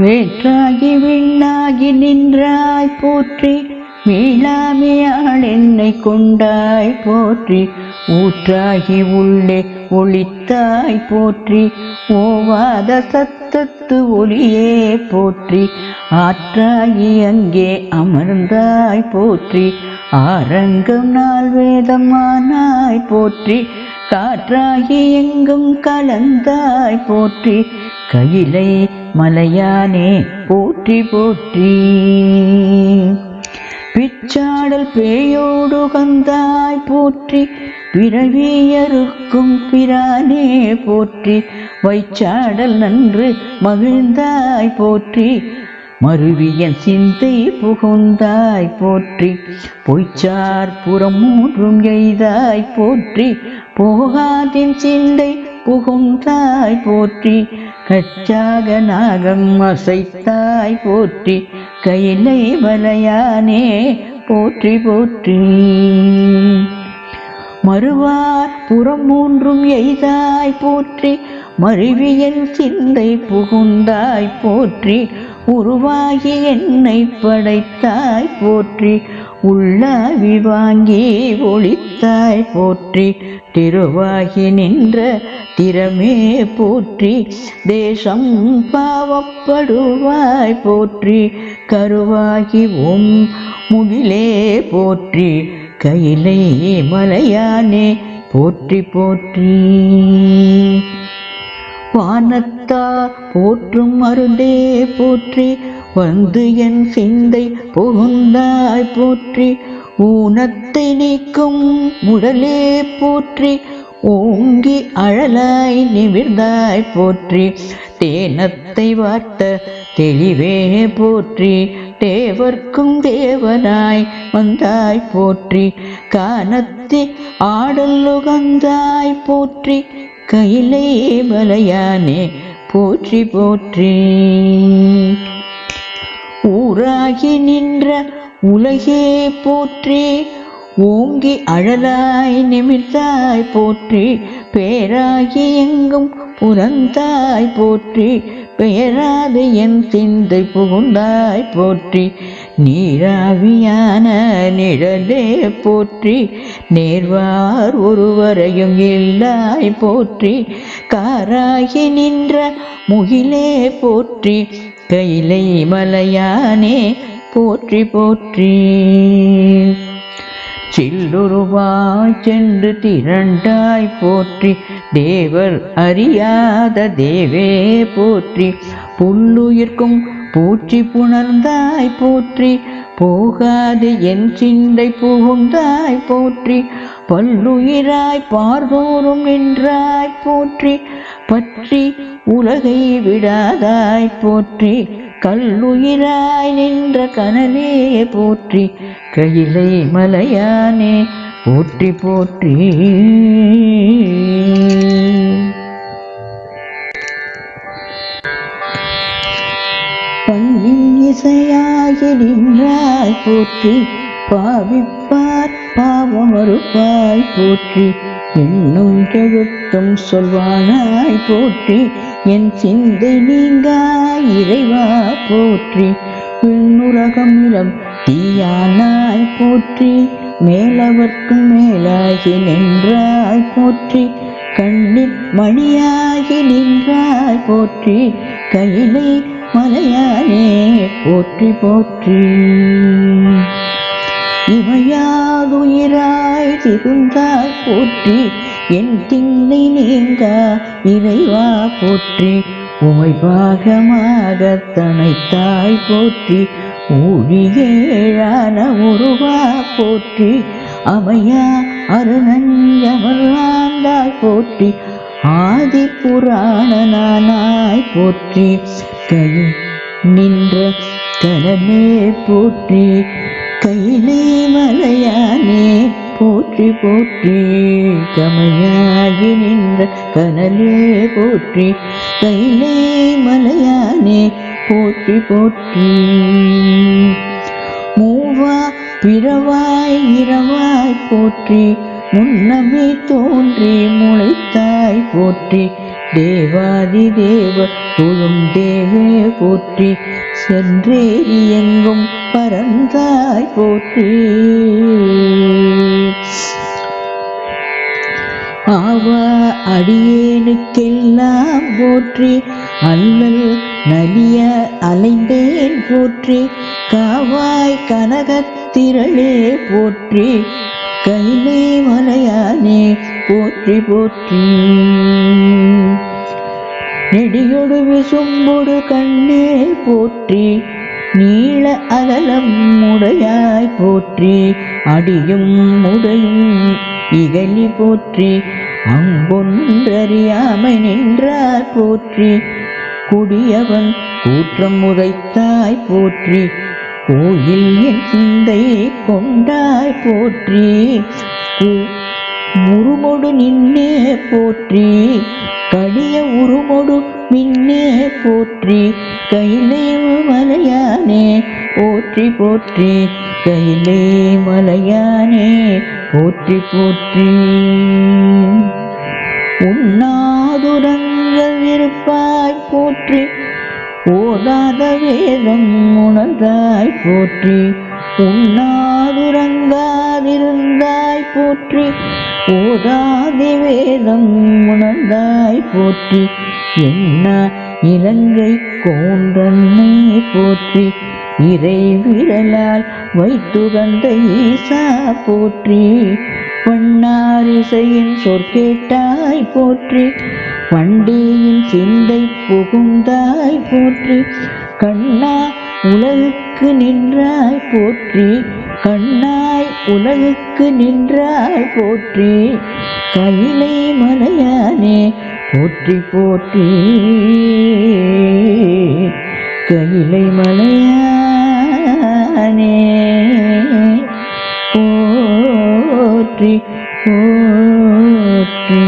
வேற்றாகி விண்ணாகி நின்றாய் போற்றி. மீளாமையாள் என்னை கொண்டாய் போற்றி. ஊற்றாகி உள்ளே ஒளித்தாய் போற்றி. ஓவாத சத்தத்து ஒளியே போற்றி. ஆற்றாகி அங்கே அமர்ந்தாய் போற்றி. ஆரங்கம் நாள் வேதமானாய் போற்றி. காற்றாகி எங்கும் கலந்தாய் போற்றி. கையிலை மலையானே போற்றி போற்றி. பிச்சாடல் பேயோடு கந்தாய் போற்றி பிறவியருக்கும் பிரானே போற்றி வைச்சாடல் நன்று மகிழ்ந்தாய் போற்றி மருவியன் சிந்தை புகுந்தாய் போற்றி பொய்ச்சார் புறம் மூன்றும் எய்தாய் போற்றி போகாதின் சிந்தை புகுந்தாய் போற்றி கச்சாக நாகம் அசைத்தாய் போற்றி கையிலை வலையானே போற்றி போற்றி. மறுவார் புறம் மூன்றும் எய்தாய் போற்றி மருவியல் சிந்தை புகுந்தாய் போற்றி உருவாகி என்னை படைத்தாய் போற்றி. உள்ளாவி வாங்கி ஒளித்தாய் போற்றி திருவாகி நின்ற திறமே போற்றி தேசம் பாவப்படுவாய் போற்றி கருவாகி உம் முகிலே போற்றி கையிலே மலையானே போற்றி போற்றி. வானத்தார் போற்றும் மருந்தே போற்றி வந்து என் சிந்தை புகுந்தாய் போற்றி ஊனத்தை நீக்கும் முடலே போற்றி ஓங்கி அழலாய் நிமிர்ந்தாய் போற்றி தேனத்தை வார்த்த தெளிவே போற்றி தேவர்க்கும் தேவனாய் வந்தாய் போற்றி கானத்தி ஆடலுகந்தாய் போற்றி கையிலே மலையானே போற்றி போற்றி. ஊராகி நின்ற உலகே போற்றி ஓங்கி அழலாய் நிமிர்ந்தாய் போற்றி பேராகி எங்கும் புறந்தாய் போற்றி பெயராது என் சிந்தை புகுந்தாய் போற்றி நீராவியான நிழலே போற்றி நேர்வார் ஒருவரையும் இல்லாய் போற்றி காராகி நின்ற முகிலே போற்றி கையிலை மலையானே போற்றி போற்றி. சில்லுருவாய் சென்று திரண்டாய் போற்றி தேவர் அறியாத தேவே போற்றி. புல்லுயிர்க்கும் பூச்சி புணர்ந்தாய் போற்றி போகாது என் சிந்தை புகுந்தாய் போற்றி. பல்லுயிராய் பார்தோறும் நின்றாய் போற்றி பற்றி உலகை விடாதாய் போற்றி கல்லுயிராய் நின்ற கனலே போற்றி கையிலை மலையானே போற்றி போற்றி. பண்ணின் இசையாகி நின்றாய் போற்றி பாவிப்பார் பாவமறுப்பாய் போற்றி இன்னும் கெழுத்தும் சொல்வானாய் போற்றி என் சிந்தை நீங்காய் இறைவா போற்றி. விண்ணுலகம் இளம் தீயானாய் போற்றி. மேலவர்க்கும் மேலாகி நின்றாய் போற்றி. கண்ணில் மணியாகி நின்றாய் போற்றி. கையிலை மலையானே போற்றி போற்றி. இவையாதுயிராய் திருந்தாய் போற்றி. என் திண்ணை நீங்க இறைவா போற்றி உமை பாகமாக தனைத்தாய் போற்றி ஊழியேழான உருவா போற்றி அமையா அருணஞ்சமர்வாந்தாய் போற்றி ஆதி புராணனானாய் போற்றி கை நின்ற கலனே போற்றி கையிலே மலையானே போற்றி போற்றி கமையாகி நின்ற கனலே போற்றி கையிலே மலையானே போற்றி போற்றி. மூவா பிறவாய் இரவாய் போற்றி முன்னமே தோன்றி முளைத்தாய் போற்றி தேவாதி தேவ தொழும் தேவே போற்றி சென்றேறி எங்கும் பரந்தாய் போற்றி. ஆவா அடியேனுக்கெல்லாம் போற்றி அல்லல் நலிய அலைந்தேன் போற்றி காவாய் கனகத்திரளே போற்றி கைலே மலையானே போற்றி போற்றி. நெடியொடு விசும்பொடு கண்ணே போற்றி நீள அகலம் உடையாய் போற்றி அடியும் உடையும் இகழி போற்றி. அம்பொன்றறியாமை நின்றார் போற்றி. குடியவன் கூற்றம் உதைத்தாய் போற்றி. கோயில் என் சிந்தை கொண்டாய் போற்றி. உருமொடு நின்னே போற்றி. கடிய உருமொடு மின்னே போற்றி. கையிலே மலையானே போற்றி போற்றி. கையிலே மலையானே போற்றி போற்றி. உண்ணாதுரங்கள் இருப்பாய் போற்றி. ஓதாத வேதம் உணர்ந்தாய் போற்றி. உண்ணாதுரங்காதிருந்தாய் போற்றி. ஓதாதி வேதம் உணர்ந்தாய் போற்றி. என்ன இலங்கை கோன்றன்னை போற்றி. இறை விரலால் வைத்துகந்த ஈசா போற்றி பொன்னாரிசையின் சொற்கேட்டாய் போற்றி வண்டியின் சிந்தை புகுந்தாய் போற்றி கண்ணா உலகுக்கு நின்றாய் போற்றி கண்ணாய் உலகுக்கு நின்றாய் போற்றி கையிலை மலையானே போற்றி போற்றி கையிலை மலையா முருகனே போற்றி போற்றி